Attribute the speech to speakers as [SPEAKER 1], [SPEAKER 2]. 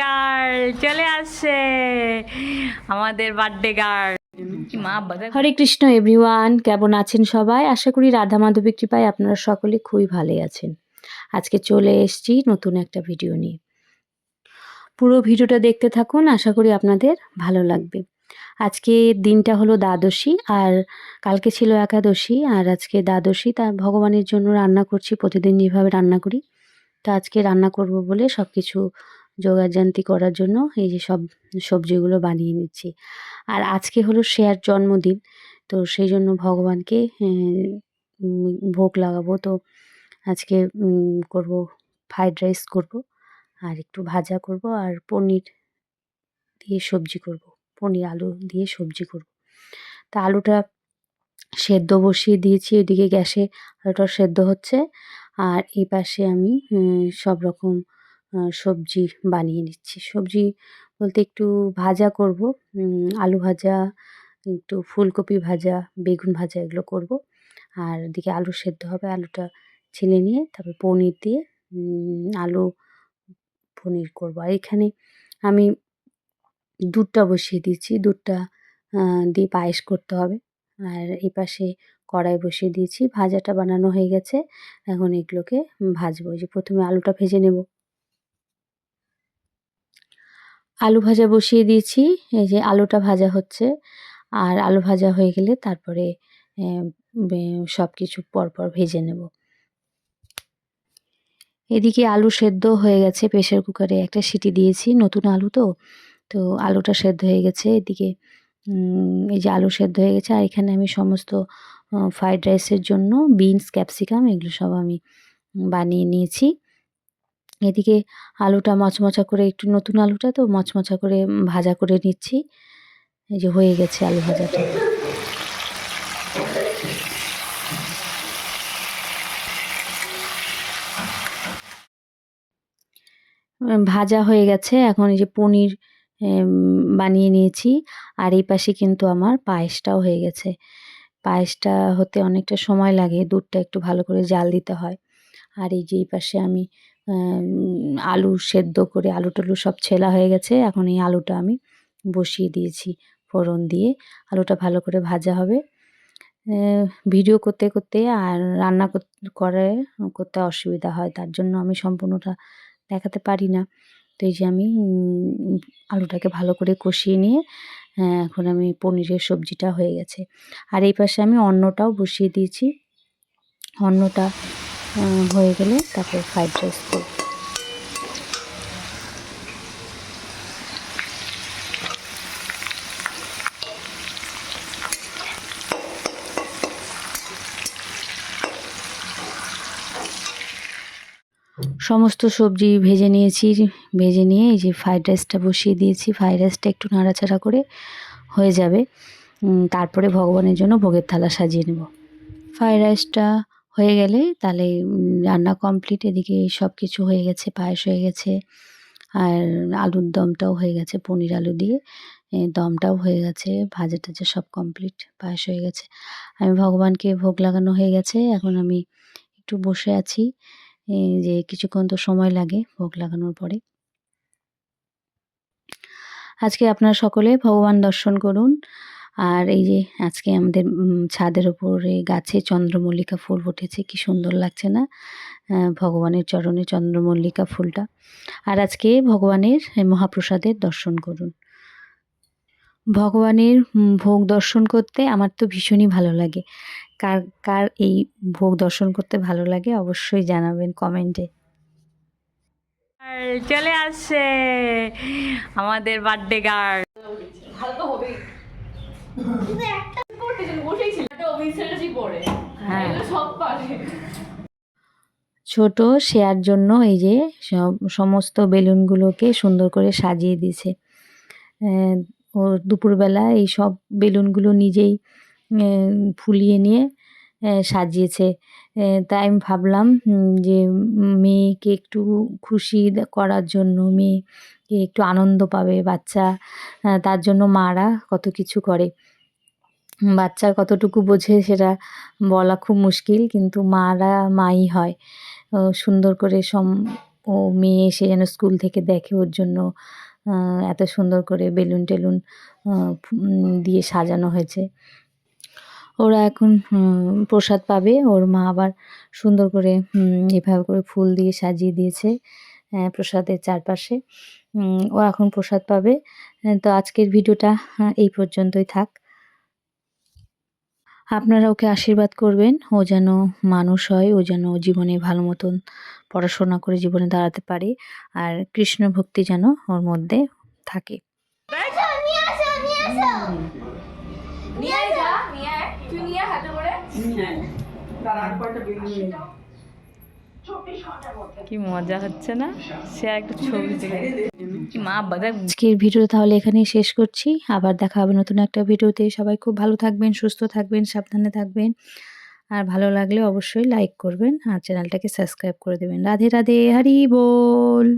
[SPEAKER 1] Girl চলে আসছে আমাদের বার্থডে গার্ল মা
[SPEAKER 2] হরে কৃষ্ণ এভরিওয়ান কেমন আছেন সবাই? আশা করি রাধা মাধবী কৃপায় আপনারা সকলে খুবই ভালো আছেন। আজকে চলে এসেছি নতুন একটা ভিডিও নিয়ে। পুরো ভিডিওটা দেখতে থাকুন আশা করি আপনাদের ভালো লাগবে। আজকে দিনটা হলো দ্বাদশী আর কালকে ছিল একাদশী আর আজকে দ্বাদশী। তা ভগবানের জন্য রান্না করছি, প্রতিদিন যেভাবে রান্না করি। তো আজকে রান্না করব বলে সব কিছু জোগাড়জান্তি করার জন্য এই যে সব সবজিগুলো বানিয়ে নিচ্ছি। আর আজকে হলো শেয়ার জন্মদিন, তো সেই জন্য ভগবানকে ভোগ লাগাবো। তো আজকে করব, ফ্রাইড রাইস করব আর একটু ভাজা করব আর পনির দিয়ে সবজি করব। পনির আলু দিয়ে সবজি করব। তা আলুটা সেদ্ধ বসিয়ে দিয়েছি এদিকে গ্যাসে, আলুটা সেদ্ধ হচ্ছে। আর এই পাশে আমি সব রকম সবজি বানিয়ে নিচ্ছি। সবজি বলতে একটু ভাজা করব আলু ভাজা, একটু ফুলকপি ভাজা, বেগুন ভাজা এগুলো করব। আর এদিকে আলু সেদ্ধ হবে, আলুটা ছিলে নিয়ে তারপর পনির দিয়ে আলু পনির করব। আর এখানে আমি দুধটা বসিয়ে দিয়েছি। দুধটা দিয়ে পায়েস করতে হবে। আর এই পাশে কড়াই বসিয়ে দিয়েছি। ভাজাটা বানানো হয়ে গেছে। এখন এগুলোকে ভাজবো। যে প্রথমে আলুটা ভেজে নেব। আলু ভাজা বসিয়ে দিয়েছি। এই যে আলুটা ভাজা হচ্ছে। আর আলু ভাজা হয়ে গেলে তারপরে সব কিছু পরপর ভেজে নেব। এদিকে আলু সেদ্ধ হয়ে গেছে। প্রেশার কুকারে একটা সিটি দিয়েছি। নতুন আলু তো। তো আলুটা সেদ্ধ হয়ে গেছে। এদিকে এই যে আলু সেদ্ধ হয়ে গেছে। আর এখানে আমি সমস্ত ফ্রাইড রাইসের জন্য বিনস, ক্যাপসিকাম এগুলো সব আমি বানিয়ে নিয়েছি। এদিকে আলুটা মচমচা করে, একটু নতুন আলুটা তো মচমচা করে ভাজা করে নিচ্ছি। এই যে হয়ে গেছে আলু ভাজাটা। ভাজা হয়ে গেছে। এখন এই যে পনির বানিয়ে নিয়েছি। আর এই পাশে কিন্তু আমার পায়েসটাও হয়ে গেছে। পায়েসটা হতে অনেকটা সময় লাগে, দুধটা একটু ভালো করে জাল দিতে হয়। আর এই যে এই পাশে আমি আলু সেদ্ধ করে, আলু টালু সব ছেলা হয়ে গেছে। এখন এই আলুটা আমি বসিয়ে দিয়েছি ফোড়ন দিয়ে। আলুটা ভালো করে ভাজা হবে। ভিডিও করতে করতে আর রান্না কর- করে, করতে অসুবিধা হয়। তার জন্য আমি সম্পূর্ণটা দেখাতে পারি না। তো এই যে আমি আলুটাকে ভালো করে কষিয়ে নিয়ে এখন আমি পনিরের সবজিটা হয়ে গেছে। আর এই পাশে আমি অন্নটাও বসিয়ে দিয়েছি। অন্নটা হয়ে গেলে তারপর ফ্রাইড রাইস করব। সমস্ত সবজি ভেজে নিয়েছি, ভেজে নিয়ে এই যে ফ্রাইড রাইসটা বসিয়ে দিয়েছি। ফ্রাইড রাইসটা একটু নাড়াচাড়া করে হয়ে যাবে। তারপরে ভগবানের জন্য ভোগের থালা সাজিয়ে নেব। ফ্রাইড রাইসটা হয়ে গেলে তাহলে রান্না কমপ্লিট। এদিকে সব কিছু হয়ে গেছে, পায়েস হয়ে গেছে, আর আলুর দমটাও হয়ে গেছে, পনির আলু দিয়ে। দমটাও হয়ে গেছে, ভাজা টাজা সব কমপ্লিট, পায়েস হয়ে গেছে। আমি ভগবানকে ভোগ লাগানো হয়ে গেছে, এখন আমি একটু বসে আছি। যে কিছুক্ষণ তো সময় লাগে ভোগ লাগানোর পরে। আজকে আপনারা সকলে ভগবান দর্শন করুন। আর এই যে আজকে আমাদের ছাদের ওপরে গাছে চন্দ্রমল্লিকা ফুল ফুটেছে, কি সুন্দর লাগছে না? ভগবানের চরণে চন্দ্রমল্লিকা ফুলটা। আর আজকে ভগবানের মহাপ্রসাদের দর্শন করুন। ভগবানের ভোগ দর্শন করতে আমার তো ভীষণই ভালো লাগে। কার কার এই ভোগ দর্শন করতে ভালো লাগে অবশ্যই জানাবেন কমেন্টে।
[SPEAKER 1] চলে আসছে আমাদের বার্থডে হ্যাঁ।
[SPEAKER 2] ছোট শেয়ার জন্য এই যে সব সমস্ত বেলুনগুলোকে সুন্দর করে সাজিয়ে দিয়েছে। আহ, ও দুপুরবেলা এই সব বেলুনগুলো নিজেই ফুলিয়ে নিয়ে সাজিয়েছে। তাই আমি ভাবলাম যে মেয়েকে একটু খুশি করার জন্য, মেয়েকে একটু আনন্দ পাবে বাচ্চা তার জন্য মারা কত কিছু করে। বাচ্চার কতটুকু বোঝে সেটা বলা খুব মুশকিল, কিন্তু মারা মাই হয়। সুন্দর করে সম, ও মেয়ে এসে যেন স্কুল থেকে দেখে ওর জন্য এত সুন্দর করে বেলুন টেলুন দিয়ে সাজানো হয়েছে। ওরা এখন প্রসাদ পাবে। ওর মা আবার সুন্দর করে এভাবে করে ফুল দিয়ে সাজিয়ে দিয়েছে প্রসাদের চারপাশে। ও এখন প্রসাদ পাবে। তো আজকের ভিডিওটা এই পর্যন্তই থাক। আপনারা ওকে আশীর্বাদ করবেন। ও যেন মানুষ হয় ও যেন জীবনে ভালো মতন পড়াশোনা করে জীবনে দাঁড়াতে পারে আর কৃষ্ণ ভক্তি যেন ওর মধ্যে থাকে।
[SPEAKER 1] কি মজা হচ্ছে না? সে একটা ছবি মা বাদা
[SPEAKER 2] আজকের ভিডিও তাহলে এখানেই শেষ করছি। আবার দেখা হবে নতুন একটা ভিডিওতে। সবাই খুব ভালো থাকবেন, সুস্থ থাকবেন, সাবধানে থাকবেন। আর ভালো লাগলে অবশ্যই লাইক করবেন আর চ্যানেলটাকে সাবস্ক্রাইব করে দেবেন। রাধে রাধে, হারি বল।